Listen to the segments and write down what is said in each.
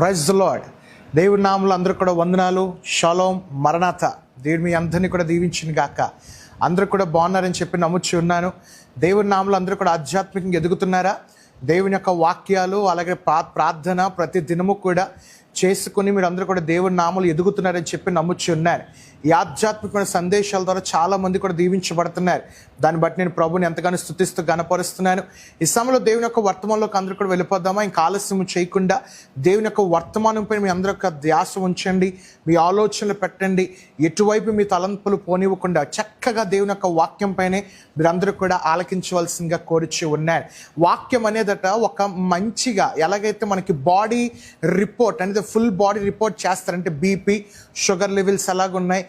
Praise lord. దేవుడి నామలు అందరూ కూడా వందనాలు. షలోం మరణాథ దేవుడు మీ అందరినీ కూడా దీవించిన గాక. అందరూ కూడా బాగున్నారని చెప్పి నమ్ముచ్చి ఉన్నాను. దేవుడి నాములు అందరూ కూడా ఆధ్యాత్మికంగా ఎదుగుతున్నారా? దేవుని యొక్క వాక్యాలు అలాగే ప్రా ప్రార్థన ప్రతి దినము కూడా చేసుకుని మీరు అందరూ కూడా దేవుడి నామలు ఎదుగుతున్నారని చెప్పి నమ్ముచ్చి ఉన్నారు. ఈ ఆధ్యాత్మికమైన సందేశాల ద్వారా చాలా మంది కూడా దీవించబడుతున్నారు. దాన్ని బట్టి నేను ప్రభుని ఎంతగానో స్థుతిస్తూ గనపరుస్తున్నాను ఈ సమయంలో దేవుని యొక్క వర్తమానంలోకి అందరూ కూడా వెళ్ళిపోద్దామా ఇంకా ఆలస్యం చేయకుండా దేవుని యొక్క వర్తమానంపై మీ అందరి యొక్క ధ్యాస ఉంచండి. మీ ఆలోచనలు పెట్టండి. ఎటువైపు మీ తలంపులు పోనివ్వకుండా చక్కగా దేవుని యొక్క వాక్యం పైనే మీరందరూ కూడా ఆలకించవలసిందిగా కోరిచి ఉన్నారు. వాక్యం అనేదట ఒక మంచిగా ఎలాగైతే మనకి బాడీ రిపోర్ట్ అనేది ఫుల్ బాడీ రిపోర్ట్ చేస్తారంటే బీపీ షుగర్ లెవెల్స్ ఎలాగున్నాయి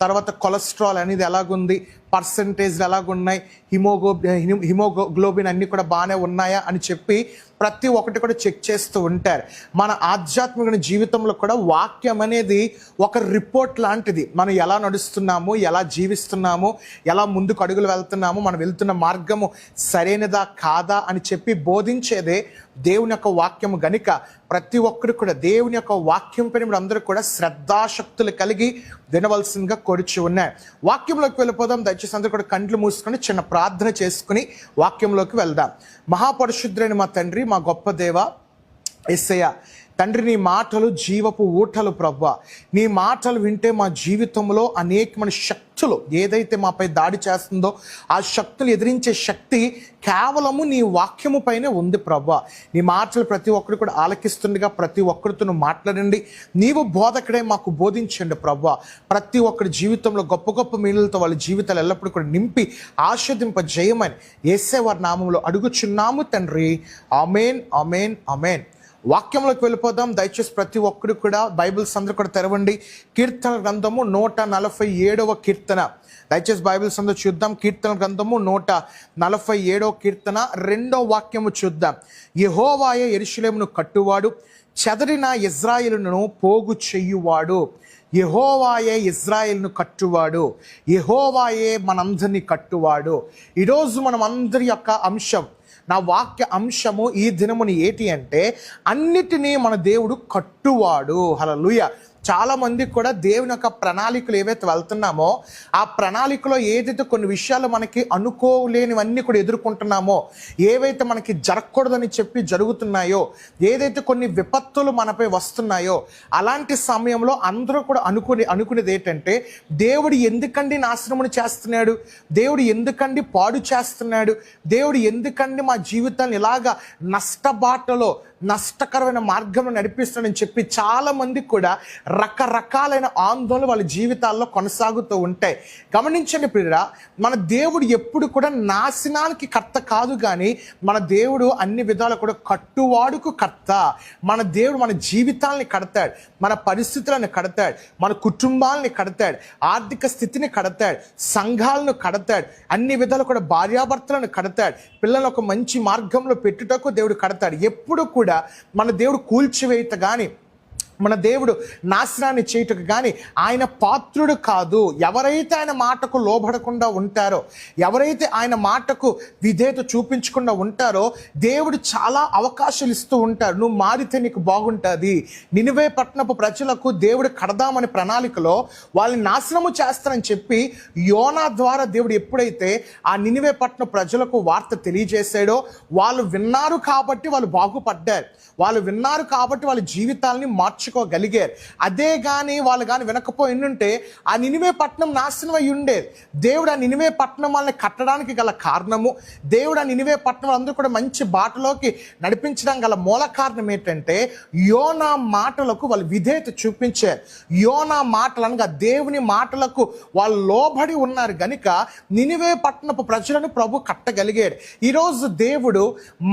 తర్వాత కొలెస్ట్రాల్ అనేది ఎలాగుంది? పర్సంటేజ్లు ఎలాగున్నాయి? హిమోగో హిమోగ్లోబిన్ అన్నీ కూడా బాగానే ఉన్నాయా అని చెప్పి ప్రతి ఒక్కటి కూడా చెక్ చేస్తూ ఉంటారు. మన ఆధ్యాత్మిక జీవితంలో కూడా వాక్యం అనేది ఒక రిపోర్ట్ లాంటిది. మనం ఎలా నడుస్తున్నాము ఎలా జీవిస్తున్నాము ఎలా ముందుకు అడుగులు వెళ్తున్నాము మనం వెళ్తున్న మార్గము సరైనదా కాదా అని చెప్పి బోధించేదే దేవుని యొక్క వాక్యము గనుక ప్రతి ఒక్కరు కూడా దేవుని యొక్క వాక్యం పైన అందరూ కూడా శ్రద్ధాశక్తులు కలిగి వినవలసిందిగా కోరిచి ఉన్నాయి. వాక్యంలోకి వెళ్ళిపోదాం. దయచేసి అందరూ కూడా కండ్లు మూసుకొని చిన్న ప్రార్థన చేసుకుని వాక్యంలోకి వెళ్దాం. మహాపరిశుద్ధుడైన మా తండ్రి మా గొప్ప దేవ ఎస్సయ్య తండ్రి నీ మాటలు జీవపు ఊటలు ప్రవ్వ నీ మాటలు వింటే మా జీవితంలో అనేకమైన శక్తి శక్తులు ఏదైతే మాపై దాడి చేస్తుందో ఆ శక్తులు ఎదిరించే శక్తి కేవలము నీ వాక్యము పైనే ఉంది ప్రభా. నీ మాటలు ప్రతి ఒక్కరు కూడా ఆలకిస్తుండగా ప్రతి ఒక్కరితో మాట్లాడండి. నీవు బోధకుడే మాకు బోధించండి ప్రభా. ప్రతి ఒక్కరి జీవితంలో గొప్ప గొప్ప మీనులతో వాళ్ళ జీవితాలు ఎల్లప్పుడూ కూడా నింపి ఆస్వాదింప జయమని ఏసే వారి నామంలో అడుగుచున్నాము తండ్రి. అమేన్ అమేన్ అమేన్ వాక్యంలోకి వెళ్ళిపోదాం. దయచేసి ప్రతి ఒక్కరు కూడా బైబిల్స్ అందరూ కూడా తెరవండి. కీర్తన గ్రంథము నూట నలభై ఏడవ కీర్తన. దయచేసి బైబిల్స్ అందరూ చూద్దాం. కీర్తన గ్రంథము నూట నలభై ఏడవ కీర్తన. రెండో వాక్యము చూద్దాం. యహోవాయ ఎరుషులేమును కట్టువాడు చెదరిన ఇజ్రాయిల్ను పోగు చెయ్యువాడు యహోవాయే ఇజ్రాయెల్ను కట్టువాడు యహోవాయే మనందరినీ కట్టువాడు. ఈరోజు మనం అందరి యొక్క అంశం నా వాక్య అంశము ఈ దినముని ఏటి అంటే అన్నిటినీ మన దేవుడు కట్టువాడు. హలలుయ చాలా మందికి కూడా దేవుని యొక్క ప్రణాళికలు ఏవైతే వెళ్తున్నామో ఆ ప్రణాళికలో ఏదైతే కొన్ని విషయాలు మనకి అనుకోలేనివన్నీ కూడా ఎదుర్కొంటున్నామో ఏవైతే మనకి జరగకూడదని చెప్పి జరుగుతున్నాయో ఏదైతే కొన్ని విపత్తులు మనపై వస్తున్నాయో అలాంటి సమయంలో అందరూ కూడా అనుకునే అనుకునేది ఏంటంటే దేవుడు ఎందుకండి నాశనమును చేస్తున్నాడు? దేవుడు ఎందుకండి పాడు చేస్తున్నాడు? దేవుడు ఎందుకండి మా జీవితాన్ని ఇలాగా నష్టబాటలో నష్టకరమైన మార్గంలో నడిపిస్తాడని చెప్పి చాలామంది కూడా రకరకాలైన ఆందోళన వాళ్ళ జీవితాల్లో కొనసాగుతూ ఉంటాయి. గమనించండి ప్రియరా మన దేవుడు ఎప్పుడు కూడా నాశనానికి కర్త కాదు కానీ మన దేవుడు అన్ని విధాలు కూడా కట్టువాడుకు కర్త. మన దేవుడు మన జీవితాలని కడతాడు మన పరిస్థితులను కడతాడు మన కుటుంబాలని కడతాడు ఆర్థిక స్థితిని కడతాడు సంఘాలను కడతాడు అన్ని విధాలు కూడా భార్యాభర్తలను కడతాడు పిల్లలను ఒక మంచి మార్గంలో పెట్టుటకు దేవుడు కడతాడు. ఎప్పుడు కూడా మన దేవుడు కూల్చివేయత కానీ మన దేవుడు నాశనాన్ని చేయుటకు కానీ ఆయన పాత్రుడు కాదు. ఎవరైతే ఆయన మాటకు లోబడకుండా ఉంటారో ఎవరైతే ఆయన మాటకు విధేయత చూపించకుండా ఉంటారో దేవుడు చాలా అవకాశాలు ఇస్తూ ఉంటారు. నువ్వు మారితే నీకు బాగుంటుంది. నినివే పట్టణపు ప్రజలకు దేవుడు కడదామని ప్రణాళికలో వాళ్ళని నాశనము చేస్తానని చెప్పి యోనా ద్వారా దేవుడు ఎప్పుడైతే ఆ నినివే పట్టణ ప్రజలకు వార్త తెలియజేశాడో వాళ్ళు విన్నారు కాబట్టి వాళ్ళు బాగుపడ్డారు. వాళ్ళు విన్నారు కాబట్టి వాళ్ళ జీవితాలని మార్చుకోగలిగారు. అదే కానీ వాళ్ళు కానీ వినకపోయి ఉంటే ఆ నినివే పట్టణం నాశనం అయి ఉండేది. దేవుడు ఆ నినివే పట్టణం వాళ్ళని కట్టడానికి గల కారణము దేవుడు ఆ నినివే పట్టణం అందరూ కూడా మంచి బాటలోకి నడిపించడం గల మూల కారణం ఏంటంటే యోనా మాటలకు వాళ్ళు విధేయత చూపించారు. యోనా మాటలు అనగా దేవుని మాటలకు వాళ్ళు లోబడి ఉన్నారు గనుక నినివే పట్టణపు ప్రజలను ప్రభు కట్టగలిగాడు. ఈరోజు దేవుడు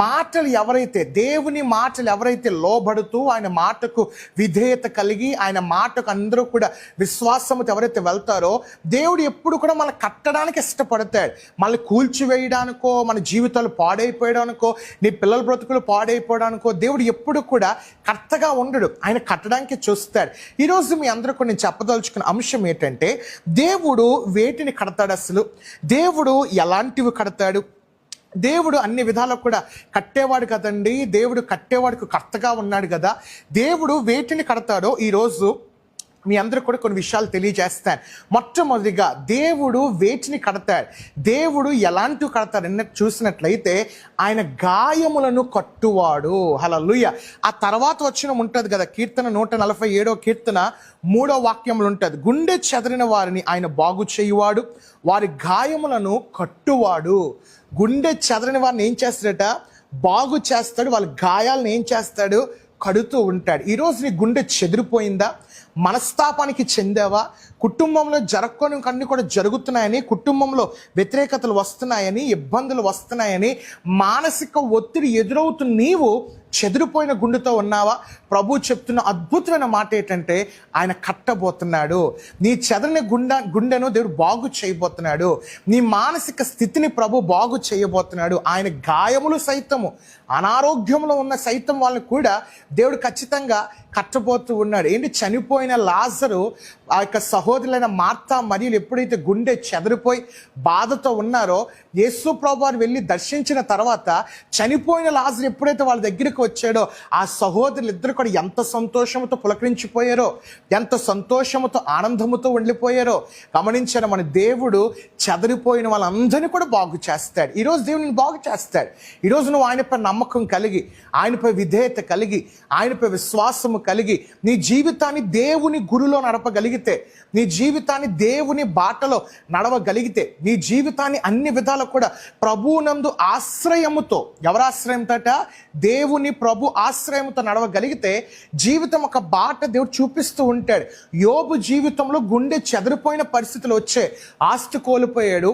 మాటలు ఎవరైతే దేవుని మాటలు ఎవరైతే లోబడుతూ ఆయన మాటకు విధేయత కలిగి ఆయన మాటకు అందరూ కూడా విశ్వాసంతో ఎవరైతే వెళ్తారో దేవుడు ఎప్పుడు కూడా మన కట్టడానికి ఇష్టపడతాడు. మళ్ళీ కూల్చివేయడానికో మన జీవితాలు పాడైపోయడానికో నీ పిల్లల బ్రతుకులు పాడైపోవడానికో దేవుడు ఎప్పుడు కూడా కర్తగా ఉండడు. ఆయన కట్టడానికి చూస్తాడు. ఈరోజు మీ అందరికీ నేను చెప్పదలుచుకున్న అంశం ఏంటంటే దేవుడు వేటిని కడతాడు అసలు? దేవుడు ఎలాంటివి కడతాడు? దేవుడు అన్ని విధాలకు కూడా కట్టేవాడు కదండి. దేవుడు కట్టేవాడికి కర్తగా ఉన్నాడు కదా. దేవుడు వేటిని కడతాడో ఈరోజు మీ అందరూ కూడా కొన్ని విషయాలు తెలియజేస్తాను. మొట్టమొదటిగా దేవుడు వేటిని కడతాడు? దేవుడు ఎలాంటివి కడతాడు? అన్నట్టు చూసినట్లయితే ఆయన గాయములను కట్టువాడు. హలలుయ ఆ తర్వాత వచ్చిన ఉంటుంది కదా కీర్తన నూట నలభై ఏడో కీర్తన మూడో వాక్యములు ఉంటుంది. గుండె చెదరిన వారిని ఆయన బాగు చేయువాడు వారి గాయములను కట్టువాడు. గుండె చెదరని వారిని ఏం చేస్తాడట? బాగు చేస్తాడు వాళ్ళ గాయాలను ఏం చేస్తాడు? కడుతూ ఉంటాడు. ఈరోజు నీ గుండె చెదిరిపోయిందా? మనస్తాపానికి చెందావా? కుటుంబంలో జరగకొని అన్ని కూడా జరుగుతున్నాయని కుటుంబంలో వ్యతిరేకతలు వస్తున్నాయని ఇబ్బందులు వస్తున్నాయని మానసిక ఒత్తిడి ఎదురవుతున్న నీవు చెదిరిపోయిన గుండెతో ఉన్నావా? ప్రభు చెప్తున్న అద్భుతమైన మాట ఏంటంటే ఆయన కట్టబోతున్నాడు. నీ చెదరిన గుండె గుండెను దేవుడు బాగు చేయబోతున్నాడు. నీ మానసిక స్థితిని ప్రభు బాగు చేయబోతున్నాడు. ఆయన గాయములు సైతము అనారోగ్యంలో ఉన్న సైతం వాళ్ళని కూడా దేవుడు ఖచ్చితంగా కట్టబోతూ ఉన్నాడు. ఏంటి? చనిపోయిన లాజరు ఆ యొక్క సహోదరులైన మార్తా మరియు ఎప్పుడైతే గుండె చెదరిపోయి బాధతో ఉన్నారో యేసు ప్రభు వారు వెళ్ళి దర్శించిన తర్వాత చనిపోయిన లాజరు ఎప్పుడైతే వాళ్ళ దగ్గరికి వచ్చాడో ఆ సహోదరులు ఇద్దరు కూడా ఎంత సంతోషంతో పులకరించిపోయారో ఎంత సంతోషముతో ఆనందముతో ఉండిపోయారో గమనించారు మన దేవుడు చెదరిపోయిన వాళ్ళందరినీ కూడా బాగు చేస్తాడు. ఈరోజు దేవుడిని బాగు చేస్తాడు. ఈరోజు నువ్వు ఆయనపై నమ్మకం కలిగి ఆయనపై విధేయత కలిగి ఆయనపై విశ్వాసము కలిగి నీ జీవితాన్ని దేవుని గురిలో నడపగలిగితే నీ జీవితాన్ని దేవుని బాటలో నడవగలిగితే నీ జీవితాన్ని అన్ని విధాలు కూడా ప్రభువునందు ఆశ్రయముతో ఎవరాశ్రయంతట దేవుని దేవుని ప్రభు ఆశ్రయముతో నడవగలిగితే జీవితం ఒక బాట దేవుడు చూపిస్తూ ఉంటాడు. యోబు జీవితంలో గుండె చెదిరిపోయిన పరిస్థితులు వచ్చే ఆస్తి కోల్పోయాడు.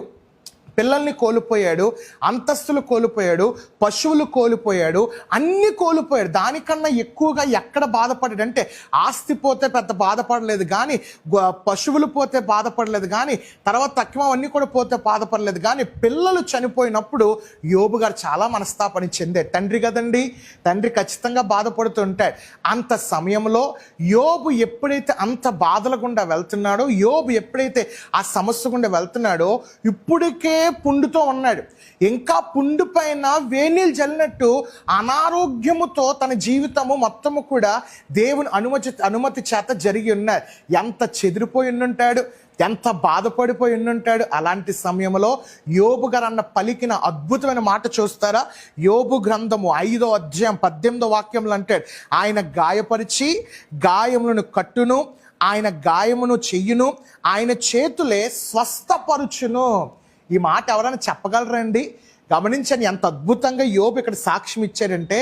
పిల్లల్ని కోల్పోయాడు అంతస్తులు కోల్పోయాడు పశువులు కోల్పోయాడు అన్ని కోల్పోయాడు. దానికన్నా ఎక్కువగా ఎక్కడ బాధపడాడంటే ఆస్తి పోతే పెద్ద బాధపడలేదు కానీ పశువులు పోతే బాధపడలేదు కానీ తర్వాత తక్కువ అన్నీ కూడా పోతే బాధపడలేదు కానీ పిల్లలు చనిపోయినప్పుడు యోబు గారు చాలా మనస్తాపని చెందే తండ్రి కదండి. తండ్రి ఖచ్చితంగా బాధపడుతుంటాడు అంత సమయంలో యోబు ఎప్పుడైతే అంత బాధల గుండా వెళ్తున్నాడో యోబు ఎప్పుడైతే ఆ సమస్య గుండా వెళ్తున్నాడో ఇప్పటికే పుండుతో ఉన్నాడు. ఇంకా పుండు పైన వేణీలు జల్లినట్టు అనారోగ్యముతో తన జీవితము మొత్తము కూడా దేవుని అనుమతి అనుమతి చేత జరిగి ఉన్నారు ఎంత చెదిరిపోయి ఉండుంటాడు ఎంత బాధపడిపోయి ఉండుంటాడు అలాంటి సమయంలో యోబు గారు అన్న పలికిన అద్భుతమైన మాట చూస్తారా? యోబు గ్రంథము ఐదో అధ్యాయం పద్దెనిమిదో వాక్యంలో అంటాడు ఆయన గాయపరిచి గాయములను కట్టును ఆయన గాయమును చెయ్యును ఆయన చేతులే స్వస్థపరుచును. ఈ మాట ఎవరైనా చెప్పగలరండి? గమనించండి ఎంత అద్భుతంగా యోబు ఇక్కడ సాక్ష్యం ఇచ్చాడంటే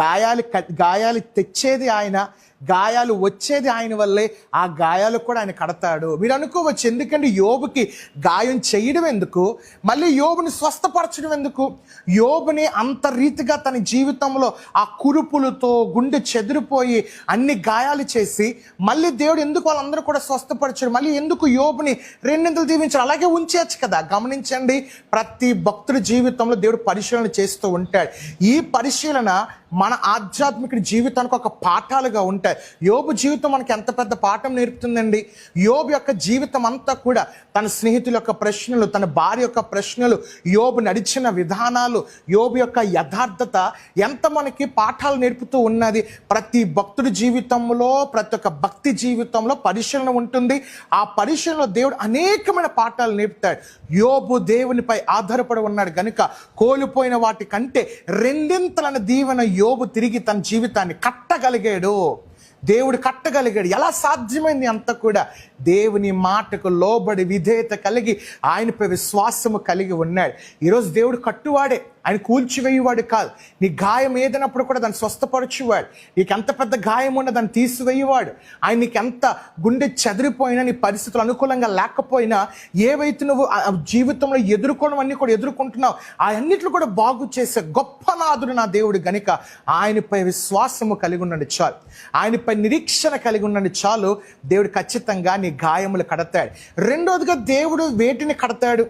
గాయాలు గాయాలు తెచ్చేది ఆయన. గాయాలు వచ్చేది ఆయన వల్లే ఆ గాయాలు కూడా ఆయన కడతాడు. మీరు అనుకోవచ్చు ఎందుకంటే యోబుకి గాయం చేయడం ఎందుకు? మళ్ళీ యోబుని స్వస్థపరచడం ఎందుకు? యోబుని అంత రీతిగా తన జీవితంలో ఆ కురుపులతో గుండె చెదిరిపోయి అన్ని గాయాలు చేసి మళ్ళీ దేవుడు ఎందుకు వాళ్ళందరూ కూడా స్వస్థపరచడు? మళ్ళీ ఎందుకు యోబుని రెండింతలు దీవించాడు? అలాగే ఉంచేయచ్చు కదా. గమనించండి ప్రతి భక్తుడి జీవితంలో దేవుడు పరిశీలన చేస్తూ ఉంటాడు. ఈ పరిశీలన మన ఆధ్యాత్మిక జీవితానికి ఒక పాఠాలుగా ఉంటాయి. యోబు జీవితం మనకి ఎంత పెద్ద పాఠం నేర్పుతుందండి? యోబు యొక్క జీవితం అంతా కూడా తన స్నేహితుల యొక్క ప్రశ్నలు తన భార్య యొక్క ప్రశ్నలు యోబు నడిచిన విధానాలు యోబు యొక్క యథార్థత ఎంత మనకి పాఠాలు నేర్పుతూ ఉన్నది? ప్రతి భక్తుడి జీవితంలో ప్రతి ఒక్క భక్తి జీవితంలో పరిశీలన ఉంటుంది. ఆ పరిశీలనలో దేవుడు అనేకమైన పాఠాలు నేర్పుతాడు. యోబు దేవునిపై ఆధారపడి ఉన్నాడు. కనుక కోల్పోయిన వాటి కంటే రెండింతలైన దీవెన యోబు తిరిగి తన జీవితాన్ని కట్టగలిగాడు. దేవుడు కట్టగలిగాడు. ఎలా సాధ్యమైంది అంత కూడా? దేవుని మాటకు లోబడి విధేయత కలిగి ఆయనపై విశ్వాసము కలిగి ఉన్నాడు. ఈరోజు దేవుడు కట్టువాడే ఆయన కూల్చివేయువాడు కాదు. నీ గాయం ఏదైనప్పుడు కూడా దాన్ని స్వస్థపరచువాడు. నీకు ఎంత పెద్ద గాయం ఉన్నా దాన్ని తీసివేయువాడు. ఆయన నీకు ఎంత గుండె చెదిరిపోయినా నీ పరిస్థితులు అనుకూలంగా లేకపోయినా ఏవైతే నువ్వు జీవితంలో ఎదుర్కోవడం కూడా ఎదుర్కొంటున్నావు ఆ కూడా బాగు చేసే గొప్ప నాదుడు నా దేవుడు గనుక ఆయనపై విశ్వాసము కలిగి ఉండండి చాలు. ఆయనపై నిరీక్షణ కలిగి ఉండండి చాలు. దేవుడు ఖచ్చితంగా నీ గాయములు కడతాడు. రెండోదిగా దేవుడు వేటిని కడతాడు?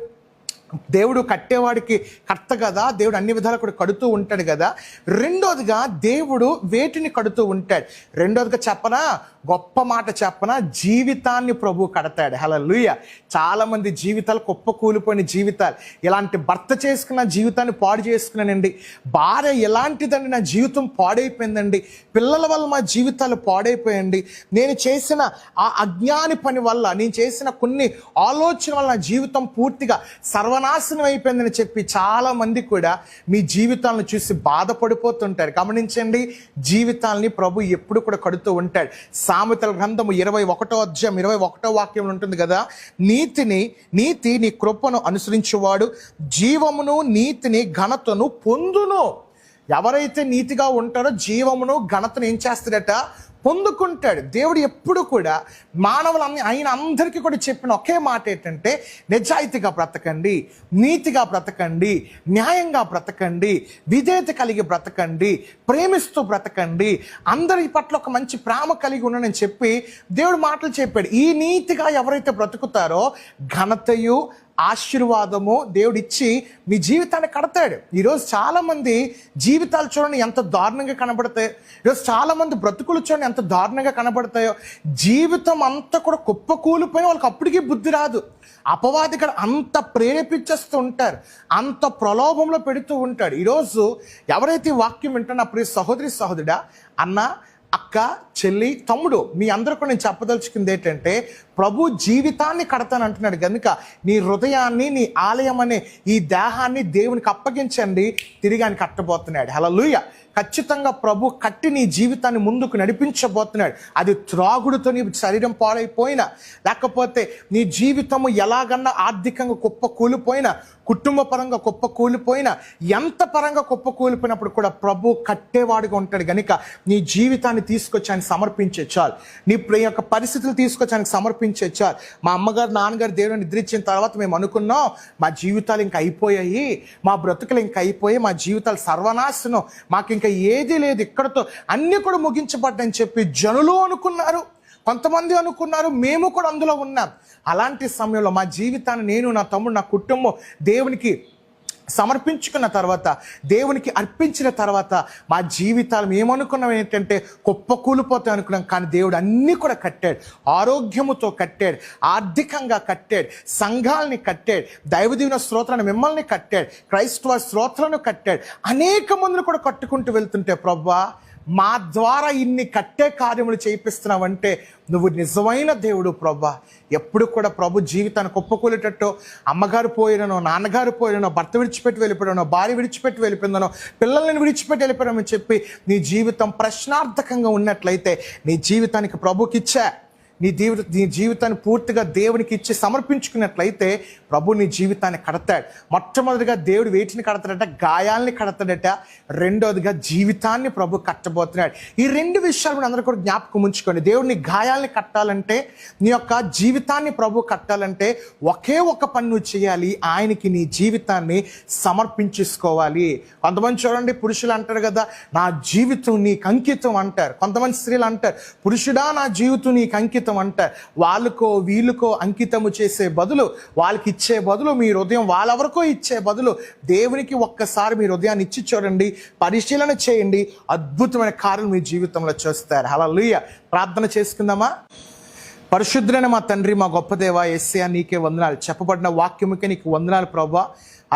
దేవుడు కట్టేవాడికి కర్త కదా దేవుడు అన్ని విధాలు కూడా కడుతూ ఉంటాడు కదా. రెండోదిగా దేవుడు వేటిని కడుతూ ఉంటాడు? రెండోదిగా చెప్పనా? గొప్ప మాట చెప్పన? జీవితాన్ని ప్రభు కడతాడు. హలో లూయ చాలా మంది జీవితాలు కుప్ప కూలిపోయిన జీవితాలు. ఇలాంటి భర్త చేసుకున్న జీవితాన్ని పాడు చేసుకున్నానండి. భార్య ఎలాంటిదండి నా జీవితం పాడైపోయిందండి. పిల్లల వల్ల మా జీవితాలు పాడైపోయండి నేను చేసిన ఆ అజ్ఞాని పని వల్ల నేను చేసిన కొన్ని ఆలోచన వల్ల నా జీవితం పూర్తిగా సర్వనాశనం అయిపోయిందని చెప్పి చాలా మంది కూడా మీ జీవితాలను చూసి బాధపడిపోతుంటారు. గమనించండి జీవితాల్ని ప్రభు ఎప్పుడు కూడా కడుతూ ఉంటాడు. సామెతల గ్రంథము ఇరవై ఒకటో అధ్యాయం ఇరవై ఒకటో వాక్యం ఉంటుంది కదా నీతిని నీతి నీ కృపను అనుసరించేవాడు జీవమును నీతిని ఘనతను పొందును. ఎవరైతే నీతిగా ఉంటారో జీవమును ఘనతను ఏం చేస్తారట? పొందుకుంటాడు. దేవుడు ఎప్పుడు కూడా మానవులన్నీ ఆయన అందరికీ కూడా చెప్పిన ఒకే మాట ఏంటంటే నిజాయితీగా బ్రతకండి నీతిగా బ్రతకండి న్యాయంగా బ్రతకండి విధేయత కలిగి బ్రతకండి ప్రేమిస్తూ బ్రతకండి. అందరి పట్ల ఒక మంచి ప్రేమ కలిగి ఉండనని చెప్పి దేవుడు మాటలు చెప్పాడు. ఈ నీతిగా ఎవరైతే బ్రతుకుతారో ఘనతయు ఆశీర్వాదము దేవుడిచ్చి మీ జీవితాన్ని కడతాడు. ఈరోజు చాలామంది జీవితాలు చూడండి ఎంత దారుణంగా కనబడతాయి. ఈరోజు చాలామంది బ్రతుకులు చూడండి ఎంత దారుణంగా కనబడతాయో. జీవితం అంతా కూడా కుప్పకూలిపోయిన వాళ్ళకి అప్పటికీ బుద్ధి రాదు. అపవాది కూడా అంత ప్రేరేపించేస్తూ ఉంటారు. అంత ప్రలోభంలో పెడుతూ ఉంటాడు. ఈరోజు ఎవరైతే వాక్యం వింటున్నా ప్రియ సహోదరి సహోదరుడా అన్న అక్క చెల్లి తమ్ముడు మీ అందరికీ నేను చెప్పదలుచుకుంది ఏంటంటే ప్రభు జీవితాన్ని కడతాను అంటున్నాడు. కనుక నీ హృదయాన్ని నీ ఆలయం అనే ఈ దేహాన్ని దేవునికి అప్పగించండి. తిరిగి ఆయన కట్టబోతున్నాడు. హలో లూయ ఖచ్చితంగా ప్రభు కట్టి నీ జీవితాన్ని ముందుకు నడిపించబోతున్నాడు. అది త్రాగుడుతో నీ శరీరం పాడైపోయినా లేకపోతే నీ జీవితము ఎలాగన్నా ఆర్థికంగా కుప్ప కూలిపోయినా కుటుంబ పరంగా కుప్ప కూలిపోయినా ఎంత పరంగా కుప్ప కూలిపోయినప్పుడు కూడా ప్రభు కట్టేవాడుగా ఉంటాడు. గనుక నీ జీవితాన్ని తీసుకొచ్చి ఆయన సమర్పించే చాలు. నీ యొక్క పరిస్థితులు తీసుకొచ్చి ఆయనకు సమర్పించే చాలు. మా అమ్మగారు నాన్నగారు దేవుని నిద్రించిన తర్వాత మేము అనుకున్నాం మా జీవితాలు ఇంకా అయిపోయాయి మా బ్రతుకులు ఇంకా అయిపోయాయి మా జీవితాలు సర్వనాశనం మాకు ఇంకా ఏది లేదు ఇక్కడతో. అన్నీ కూడా ముగించబడ్డని చెప్పి జనులు అనుకున్నారు కొంతమంది అనుకున్నారు మేము కూడా అందులో ఉన్నాం. అలాంటి సమయంలో మా జీవితాన్ని నేను నా తమ్ముడు నా కుటుంబం దేవునికి సమర్పించుకున్న తర్వాత దేవునికి అర్పించిన తర్వాత మా జీవితాలు ఏమనుకున్నాం ఏంటంటే కుప్పకూలిపోతాం అనుకున్నాం. కానీ దేవుడు అన్నీ కూడా కట్టాడు. ఆరోగ్యముతో కట్టాడు. ఆర్థికంగా కట్టాడు. సంఘాలని కట్టాడు. దైవదీవిన శ్రోతలను మిమ్మల్ని కట్టాడు. క్రైస్తవ శ్రోతలను కట్టాడు. అనేక మందులు కూడా కట్టుకుంటూ వెళ్తుంటే ప్రభా మా ద్వారా ఇన్ని కట్టే కార్యములు చేయిస్తున్నావంటే నువ్వు నిజమైన దేవుడు ప్రభా ఎప్పుడు కూడా ప్రభు జీవితాన్ని ఒప్పుకోలేటట్టు అమ్మగారు పోయిననో నాన్నగారు పోయినో భర్త విడిచిపెట్టి వెళ్ళిపోయానో భార్య విడిచిపెట్టి వెళ్ళిపోయిందనో పిల్లల్ని విడిచిపెట్టి వెళ్ళిపోయామని చెప్పి నీ జీవితం ప్రశ్నార్థకంగా ఉన్నట్లయితే నీ జీవితానికి ప్రభుకిచ్చా నీ జీవిత నీ జీవితాన్ని పూర్తిగా దేవునికి ఇచ్చి సమర్పించుకున్నట్లయితే ప్రభు నీ జీవితాన్ని కడతాడు. మొట్టమొదటిగా దేవుడు వేటిని కడతాడట? గాయాల్ని కడతాడట. రెండోదిగా జీవితాన్ని ప్రభు కట్టబోతున్నాడు. ఈ రెండు విషయాలు మనం అందరూ కూడా జ్ఞాపకం ఉంచుకోండి. దేవుడు నీ గాయాల్ని కట్టాలంటే నీ యొక్క జీవితాన్ని ప్రభు కట్టాలంటే ఒకే ఒక పని నువ్వు చేయాలి. ఆయనకి నీ జీవితాన్ని సమర్పించేసుకోవాలి కొంతమంది చూడండి పురుషులు అంటారు కదా నా జీవితం నీకు అంకితం అంటారు. కొంతమంది స్త్రీలు అంటారు పురుషుడా నా జీవితం నీకు అంకితం అంటారు. వాళ్ళకో వీళ్ళకో అంకితము చేసే బదులు వాళ్ళకి ఇచ్చే బదులు మీ హృదయం వాళ్ళ వరకు ఇచ్చే బదులు దేవునికి ఒక్కసారి మీ హృదయాన్ని ఇచ్చి చూడండి పరిశీలన చేయండి అద్భుతమైన కార్యం మీ జీవితంలో చేస్తారు. అలా ప్రార్థన చేసుకుందామా? పరిశుద్ధులైన మా తండ్రి మా గొప్ప దేవ ఎస్సే నీకే వందనాలు. చెప్పబడిన వాక్యముకే నీకు వందనాలు ప్రభా.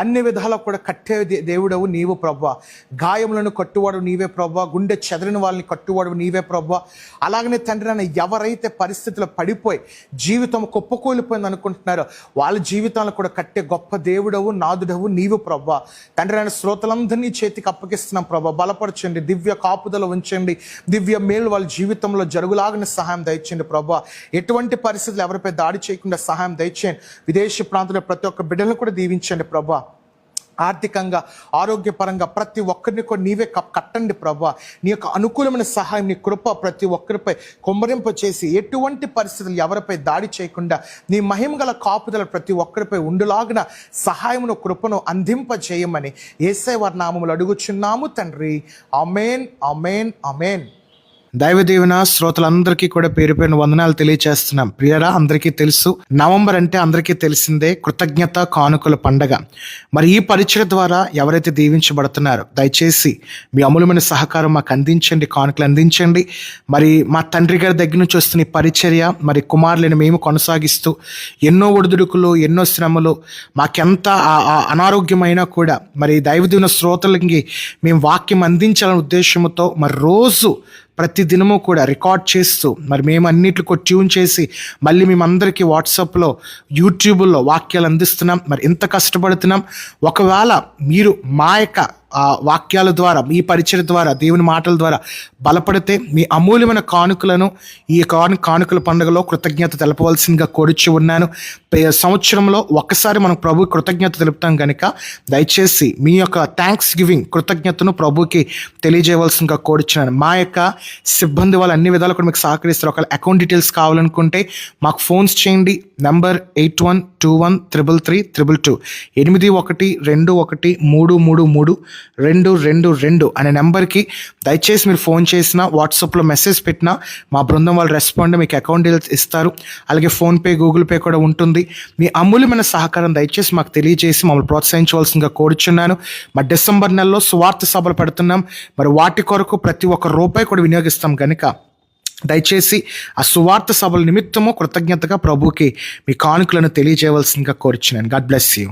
అన్ని విధాలా కూడా కట్టే దేవుడవు నీవు ప్రభా. గాయములను కట్టువాడు నీవే ప్రభా. గుండె చెదరిన వాళ్ళని కట్టువాడు నీవే ప్రభా. అలాగనే తండ్రి నన్ను ఎవరైతే పరిస్థితులు పడిపోయి జీవితం కుప్పకూలిపోయింది అనుకుంటున్నారో వాళ్ళ జీవితాలను కూడా కట్టే గొప్ప దేవుడవు నాదుడవు నీవు ప్రభా. తండ్రి నేను శ్రోతలందరినీ చేతికి అప్పగిస్తున్నాం ప్రభా. బలపరచండి దివ్య కాపుదల ఉంచండి దివ్య మేలు వాళ్ళ జీవితంలో జరుగులాగిన సహాయం దయచండి ప్రభా. ఎటువంటి పరిస్థితులు ఎవరిపై దాడి చేయకుండా సహాయం దయచేయండి. విదేశీ ప్రాంతంలో ప్రతి ఒక్క బిడ్డలను కూడా దీవించండి ప్రభా. ఆర్థికంగా ఆరోగ్యపరంగా ప్రతి ఒక్కరిని కూడా నీవే కప్- కట్టండి ప్రభా. నీ యొక్క అనుకూలమైన సహాయం నీ కృప ప్రతి ఒక్కరిపై కొమ్మరింప చేసి ఎటువంటి పరిస్థితులు ఎవరిపై దాడి చేయకుండా నీ మహిమ గల కాపుదల ప్రతి ఒక్కరిపై ఉండులాగిన సహాయమును కృపను అందింప చేయమని వారి నామములు అడుగుచున్నాము తండ్రి. అమేన్ అమేన్ అమేన్ దైవ దీవెన శ్రోతలందరికీ కూడా పేరు పేరున వందనాలు తెలియజేస్తున్నాం ప్రియరా అందరికీ తెలుసు. నవంబర్ అంటే అందరికీ తెలిసిందే కృతజ్ఞత కానుకల పండగ. మరి ఈ పరిచయ ద్వారా ఎవరైతే దీవించబడుతున్నారో దయచేసి మీ అమూలమైన సహకారం మాకు అందించండి కానుకలు అందించండి. మరి మా తండ్రి గారి దగ్గర నుంచి వస్తున్న పరిచర్య మరి కుమారులను మేము కొనసాగిస్తూ ఎన్నో ఒడిదుడుకులు ఎన్నో శ్రమలు మాకెంత ఆ- అనారోగ్యమైనా కూడా మరి దైవదీవన శ్రోతలకి మేము వాక్యం అందించాలనే ఉద్దేశంతో మరి రోజు ప్రతి దినము కూడా రికార్డ్ చేస్తూ మరి మేము అన్నిటికో ట్యూన్ చేసి మళ్ళీ మేమందరికీ వాట్సాప్లో యూట్యూబ్లో వాక్యాలు అందిస్తున్నాం. మరి ఎంత కష్టపడుతున్నాం? ఒకవేళ మీరు మా యొక్క వాక్యాల ద్వారా మీ పరిచయ ద్వారా దేవుని మాటల ద్వారా బలపడితే మీ అమూల్యమైన కానుకలను ఈ కాను కానుకల పండుగలో కృతజ్ఞత తెలపవలసిందిగా కోరిచి ఉన్నాను. సంవత్సరంలో ఒక్కసారి మనం ప్రభు కృతజ్ఞత తెలుపుతాం కనుక దయచేసి మీ యొక్క థ్యాంక్స్ గివింగ్ కృతజ్ఞతను ప్రభుకి తెలియజేయవలసిందిగా కోరుచున్నాను. మా యొక్క సిబ్బంది వాళ్ళు అన్ని విధాలు కూడా మీకు సహకరిస్తారు. ఒకవేళ అకౌంట్ డీటెయిల్స్ కావాలనుకుంటే మాకు ఫోన్స్ చేయండి. Number eight one two one triple three triple two. ఎనిమిది ఒకటి రెండు ఒకటి మూడు మూడు మూడు. రెండు రెండు రెండు అనే నెంబర్కి దయచేసి మీరు ఫోన్ చేసినా వాట్సాప్లో మెసేజ్ పెట్టినా మా బృందం వాళ్ళు రెస్పాండ్ మీకు అకౌంట్ డీటెయిల్స్ ఇస్తారు. అలాగే ఫోన్పే గూగుల్ పే కూడా ఉంటుంది. మీ అమూల్యమైన సహకారం దయచేసి మాకు తెలియజేసి మమ్మల్ని ప్రోత్సహించవలసిందిగా కోరుచున్నాను. మా డిసెంబర్ నెలలో స్వార్థ సభలు పెడుతున్నాం. మరి వాటి కొరకు ప్రతి ఒక్క రూపాయి కూడా వినియోగిస్తాం కనుక దయచేసి ఆ సువార్త సభల నిమిత్తము కృతజ్ఞతగా ప్రభుకి మీ కానుకలను తెలియజేయవలసిందిగా కోరుచున్నాను. God bless you.